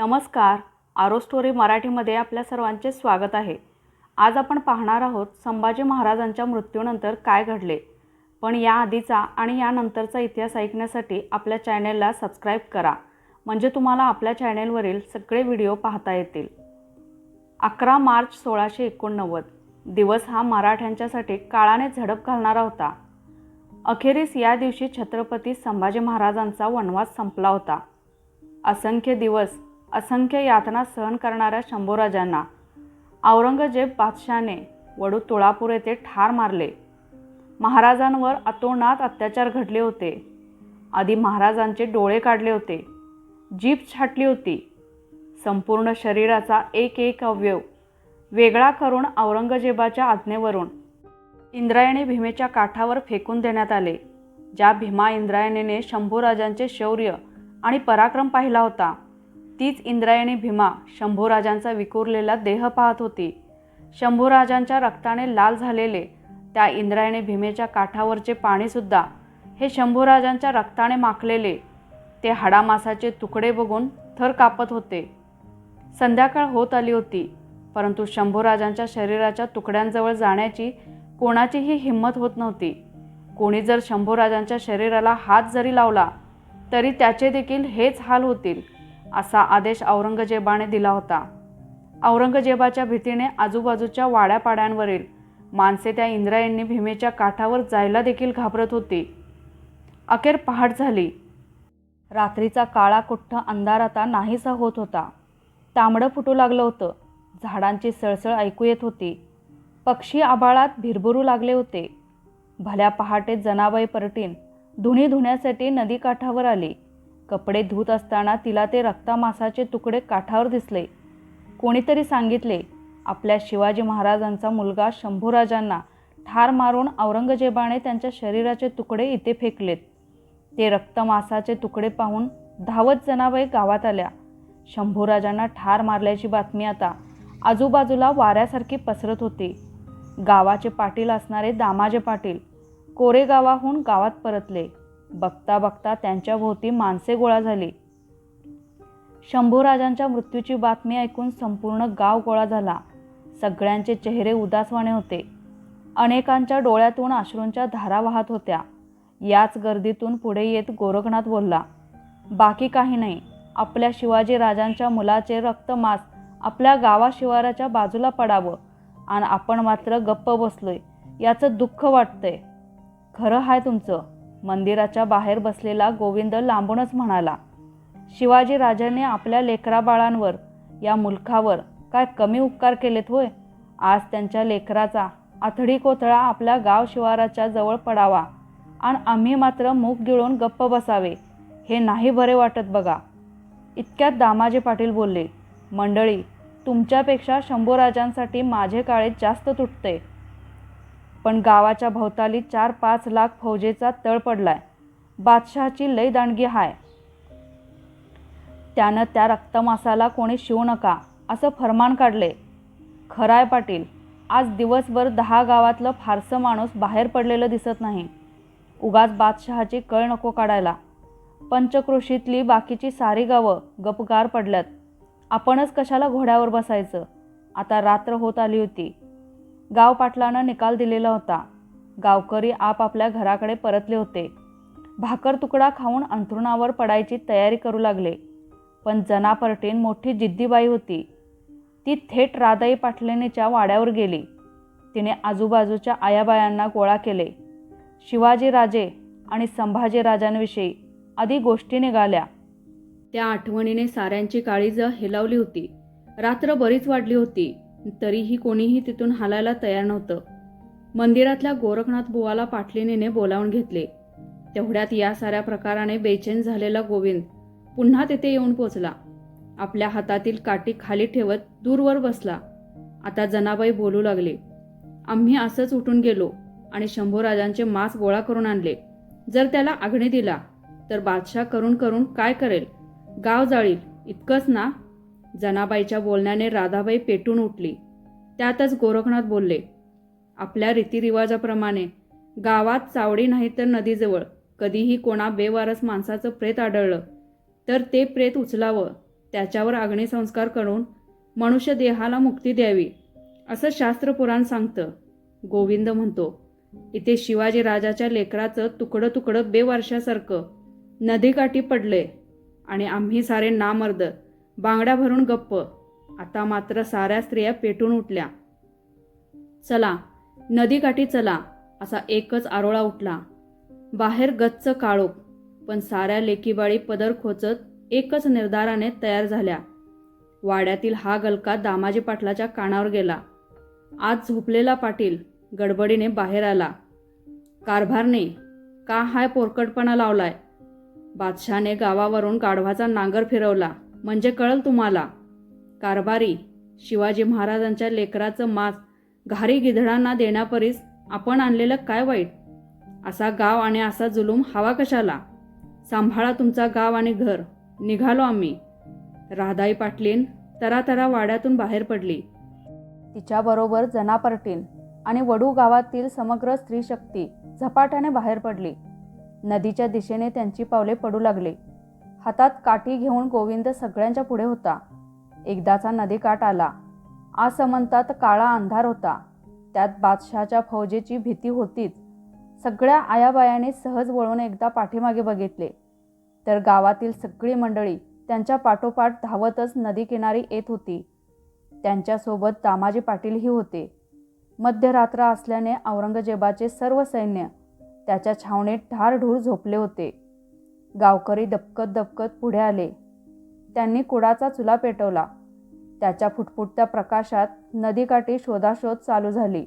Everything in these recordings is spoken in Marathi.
नमस्कार. आरो स्टोरी मराठीमध्ये आपल्या सर्वांचे स्वागत आहे. आज आपण पाहणार आहोत संभाजी महाराजांच्या मृत्यूनंतर काय घडले. पण या आधीचा आणि यानंतरचा इतिहास ऐकण्यासाठी आपल्या चॅनेलला सबस्क्राईब करा. म्हणजे तुम्हाला आपल्या चॅनेलवरील सगळे व्हिडिओ पाहता येतील. अकरा मार्च सोळाशे एकोणनव्वद. दिवस हा मराठ्यांच्यासाठी काळाने झडप घालणारा होता. अखेरीस या दिवशी छत्रपती संभाजी महाराजांचा वनवास संपला होता. असंख्य दिवस असंख्य यातना सहन करणाऱ्या शंभूराजांना औरंगजेब बादशाने वडू तुळापूर येथे ठार मारले. महाराजांवर अतोनात अत्याचार घडले होते. आधी महाराजांचे डोळे काढले होते. जीभ छाटली होती. संपूर्ण शरीराचा एक एक अवयव वेगळा करून औरंगजेबाच्या आज्ञेवरून इंद्रायणी भीमेच्या काठावर फेकून देण्यात आले. ज्या भीमा इंद्रायणीने शंभूराजांचे शौर्य आणि पराक्रम पाहिला होता तीच इंद्रायणी भीमा शंभूराजांचा विखुरलेला देह पाहत होती. शंभूराजांच्या रक्ताने लाल झालेले त्या इंद्रायणी भीमेच्या काठावरचे पाणीसुद्धा हे शंभूराजांच्या रक्ताने माखलेले. ते हाडामासाचे तुकडे बघून थर कापत होते. संध्याकाळ होत आली होती परंतु शंभूराजांच्या शरीराच्या तुकड्यांजवळ जाण्याची कोणाचीही हिंमत होत नव्हती. कोणी जर शंभूराजांच्या शरीराला हात जरी लावला तरी त्याचे देखील हेच हाल होतील. असा आदेश औरंगजेबाने दिला होता. औरंगजेबाच्या भीतीने आजूबाजूच्या वाड्यापाड्यांवरील माणसे त्या इंद्रायणी भीमेच्या काठावर जायला देखील घाबरत होती. अखेर पहाट झाली. रात्रीचा काळा कुठ्ठ अंधार आता नाहीसा होत होता. तांबडं फुटू लागलं होतं. झाडांची सळसळ ऐकू येत होती. पक्षी आभाळात भिरभरू लागले होते. भल्या पहाटे जनाबाई परटीन धुणी धुण्यासाठी नदीकाठावर आली. कपडे धुत असताना तिला ते रक्तामासाचे तुकडे काठावर दिसले. कोणीतरी सांगितले आपल्या शिवाजी महाराजांचा मुलगा शंभूराजांना ठार मारून औरंगजेबाने त्यांच्या शरीराचे तुकडे इथे फेकलेत. ते रक्तमासाचे तुकडे पाहून धावत जनाबाई गावात आल्या. शंभूराजांना ठार मारल्याची बातमी आता आजूबाजूला वाऱ्यासारखी पसरत होती. गावाचे पाटील असणारे दामाजे पाटील कोरेगावाहून गावात परतले. बघता बघता त्यांच्याभोवती माणसे गोळा झाली. शंभूराजांच्या मृत्यूची बातमी ऐकून संपूर्ण गाव गोळा झाला. सगळ्यांचे चेहरे उदासवाणे होते. अनेकांच्या डोळ्यातून अश्रूंच्या धारा वाहत होत्या. याच गर्दीतून पुढे येत गोरखनाथ बोलला बाकी काही नाही. आपल्या शिवाजी राजांच्या मुलाचे रक्तमास आपल्या गावा शिवाराच्या बाजूला पडावं. आणि आपण मात्र गप्प बसलोय. याचं दुःख वाटतंय. खरं आहे तुमचं. मंदिराच्या बाहेर बसलेला गोविंद लांबूनच म्हणाला शिवाजी राजाने आपल्या लेकरा बाळांवर या मुलखावर काय कमी उपकार केलेत होय? आज त्यांच्या लेकराचा आथडी कोथळा आपल्या गाव शिवाराच्या जवळ पडावा आणि आम्ही मात्र मूग गिळून गप्प बसावे हे नाही बरे वाटत बघा. इतक्यात दामाजी पाटील बोलले मंडळी तुमच्यापेक्षा शंभूराजांसाठी माझे काळे जास्त तुटते. पण गावाच्या भोवताली चार पाच लाख फौजेचा तळ पडलाय. बादशहाची लय दांडगी हाय. त्यानं त्या रक्तमासाला कोणी शिवू नका असं फरमान काढले. खराय पाटील आज दिवसभर दहा गावातलं फारसं माणूस बाहेर पडलेलं दिसत नाही. उगाच बादशहाची कळ नको काढायला. पंचक्रोशीतली बाकीची सारी गावं गपगार पडल्यात. आपणच कशाला घोड्यावर बसायचं? आता रात्र होत आली होती. गाव पाटलानं निकाल दिलेला होता. गावकरी आपापल्या घराकडे परतले होते. भाकर तुकडा खाऊन अंथरुणावर पडायची तयारी करू लागले. पण जना मोठी जिद्दीबाई होती. ती थेट राधाई पाटलेनेच्या वाड्यावर गेली. तिने आजूबाजूच्या आयाबायांना गोळा केले. शिवाजी राजे आणि संभाजी राजांविषयी आधी गोष्टी निघाल्या. त्या आठवणीने साऱ्यांची काळीज हेलावली होती. रात्र बरीच वाढली होती. तरीही कोणीही तिथून हालायला तयार नव्हतं. मंदिरातल्या गोरखनाथ बुवाला पाटलिनीने बोलावून घेतले. तेवढ्यात या साऱ्या प्रकाराने बेचैन झालेला गोविंद पुन्हा तिथे येऊन पोचला. आपल्या हातातील काठी खाली ठेवत दूरवर बसला. आता जनाबाई बोलू लागले. आम्ही असंच उठून गेलो आणि शंभूराजांचे मांस गोळा करून आणले. जर त्याला आग्ने दिला तर बादशाह करून करून काय करेल? गाव जाळील इतकंच ना? जनाबाईच्या बोलण्याने राधाबाई पेटून उठली. त्यातच गोरखनाथ बोलले आपल्या रीतिरिवाजाप्रमाणे गावात चावडी नाही तर नदीजवळ कधीही कोणा बेवारस माणसाचं प्रेत आढळलं तर ते प्रेत उचलावं त्याच्यावर अग्निसंस्कार करून मनुष्य देहाला मुक्ती द्यावी असं शास्त्रपुराण सांगतं. गोविंद म्हणतो इथे शिवाजी राजाच्या लेकराचं तुकडं तुकडं बेवारशासारखं नदीकाठी पडले आणि आम्ही सारे नामर्द बांगड्या भरून गप्प. आता मात्र साऱ्या स्त्रिया पेटून उठल्या. चला नदीकाठी चला असा एकच आरोळा उठला. बाहेर गच्च काळोख पण साऱ्या लेकीबाळी पदर खोचत एकच निर्धाराने तयार झाल्या. वाड्यातील हा गलका दामाजी पाटलाच्या कानावर गेला. आज झोपलेला पाटील गडबडीने बाहेर आला. कारभारने का हाय पोरकटपणा लावलाय? बादशाने गावावरून गाढवाचा नांगर फिरवला. म्हणजे कळल तुम्हाला? कारभारी शिवाजी महाराजांच्या लेकराचं मांस घारी गिधडांना देण्यापरीस आपण आणलेलं काय वाईट? असा गाव आणि असा जुलूम हवा कशाला? सांभाळा तुमचा गाव आणि घर. निघालो आम्ही. राधाई पाटलीन तरातरा वाड्यातून बाहेर पडली. तिच्याबरोबर जनापर्टीन आणि वडू गावातील समग्र स्त्री शक्ती झपाट्याने बाहेर पडली. नदीच्या दिशेने त्यांची पावले पडू लागली. हातात काठी घेऊन गोविंद सगळ्यांच्या पुढे होता. एकदाचा नदीकाठ आला. आसमंतात काळा अंधार होता. त्यात बादशहाच्या फौजेची भीती होतीच. सगळ्या आयाबायाने सहज वळून एकदा पाठीमागे बघितले. तर गावातील सगळी मंडळी त्यांच्या पाठोपाठ धावतच नदीकिनारी येत होती. त्यांच्यासोबत दामाजी पाटीलही होते. मध्यरात्र असल्याने औरंगजेबाचे सर्व सैन्य त्याच्या छावणीत ढारढूर झोपले होते. गावकरी दबकत दबकत पुढे आले. त्यांनी कुडाचा चुला पेटवला. त्याच्या फुटफुटत्या प्रकाशात नदीकाठी शोधाशोध चालू झाली.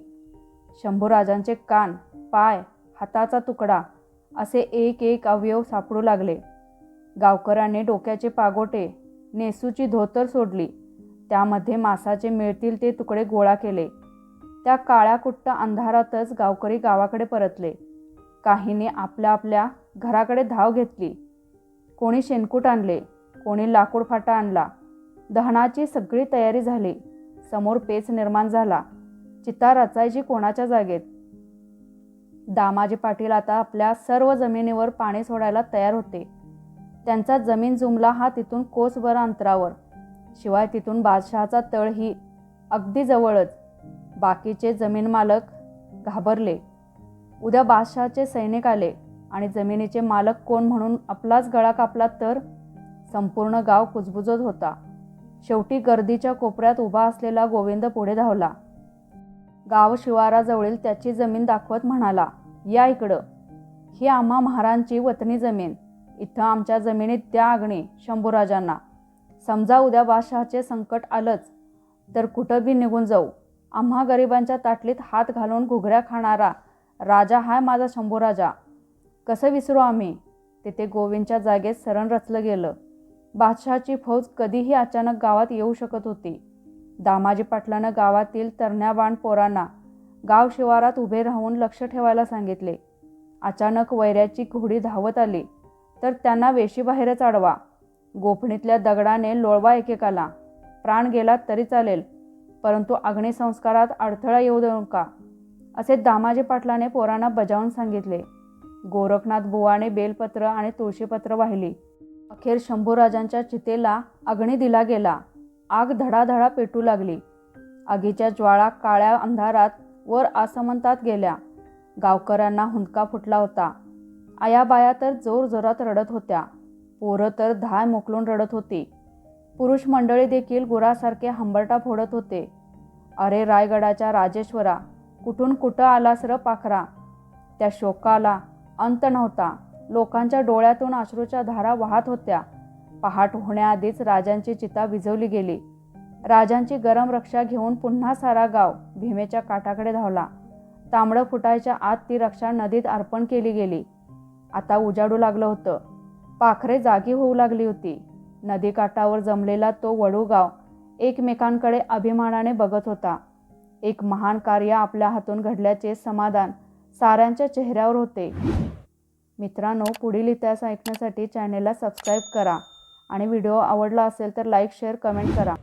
शंभूराजांचे कान पाय हाताचा तुकडा असे एक एक अवयव सापडू लागले. गावकऱ्याने डोक्याचे पागोटे नेसूची धोतर सोडली. त्यामध्ये मासाचे मिळतील ते तुकडे गोळा केले. त्या काळ्या कुट्ट अंधारातच गावकरी गावाकडे परतले. काहींनी आपल्या आपल्या घराकडे धाव घेतली. कोणी शेणकूट आणले कोणी लाकूड फाटा आणला. दहनाची सगळी तयारी झाली. समोर पेच निर्माण झाला. चिता रचायची कोणाच्या जागेत? दामाजी पाटील आता आपल्या सर्व जमिनीवर पाणी सोडायला तयार होते. त्यांचा जमीन जुमला हा तिथून कोसभर अंतरावर. शिवाय तिथून बादशहाचा तळही अगदी जवळच. बाकीचे जमीन मालक घाबरले. उद्या बादशहाचे सैनिक आले. आणि जमिनीचे मालक कोण म्हणून आपलाच गळा कापला तर संपूर्ण गाव कुजबुजत होता. शेवटी गर्दीच्या कोपऱ्यात उभा असलेला गोविंद पुढे धावला. गाव शिवाराजवळील त्याची जमीन दाखवत म्हणाला या इकडं. ही आम्हा महारांची वतनी जमीन. इथं आमच्या जमिनीत त्या आगणी शंभूराजांना. समजा उद्या बादशहाचे संकट आलंच तर कुठं बी निघून जाऊ. आम्हा गरिबांच्या ताटलीत हात घालून घुगऱ्या खाणारा राजा हाय माझा शंभूराजा. कसं विसरू आम्ही? तिथे गोविंदच्या जागेत सरण रचलं गेलं. बादशहाची फौज कधीही अचानक गावात येऊ शकत होती. दामाजी पाटलानं गावातील तरण्याबाण पोरांना गाव शिवारात उभे राहून लक्ष ठेवायला सांगितले. अचानक वैऱ्याची घोडी धावत आली. तर त्यांना वेशीबाहेरच अडवा गोफणीतल्या दगडाने लोळवा एकेकाला. प्राण गेला तरी चालेल. परंतु अग्निसंस्कारात अडथळा येऊ देऊ नका. असे दामाजी पाटलाने पोरांना बजावून सांगितले. गोरखनाथ बुवाने बेलपत्र आणि तुळशीपत्र वाहिली. अखेर शंभूराजांच्या चितेला अग्नी दिला गेला. आग धडाधडा पेटू लागली. आगीच्या ज्वाळा काळ्या अंधारात वर आसमंतात गेल्या. गावकऱ्यांना हुंदका फुटला होता. आयाबाया तर जोर जोरात रडत होत्या. पोरं तर धाय मोकलून रडत होती. पुरुष मंडळी देखील गुरासारखे हंबरटा फोडत होते. अरे रायगडाच्या राजेश्वरा कुठून कुठं आलास र पाखरा? त्या शोकाला अंत नव्हता. लोकांच्या डोळ्यातून अश्रूच्या धारा वाहत होत्या. पहाट होण्याआधीच राजांची चिता विझवली गेली. राजांची गरम रक्षा घेऊन पुन्हा सारा गाव भीमेच्या काठाकडे धावला. तांबडं फुटायच्या आत ती रक्षा नदीत अर्पण केली गेली. आता उजाडू लागलं होतं. पाखरे जागी होऊ लागली होती. नदीकाठावर जमलेला तो वडूगाव एकमेकांकडे अभिमानाने बघत होता. एक महान कार्य आपल्या हातून घडल्याचे समाधान साऱ्यांच्या चेहऱ्यावर होते. मित्रांनो पुढील इतिहास ऐकण्यासाठी चॅनेलला सबस्क्राईब करा. आणि व्हिडिओ आवडला असेल तर लाईक शेअर कमेंट करा.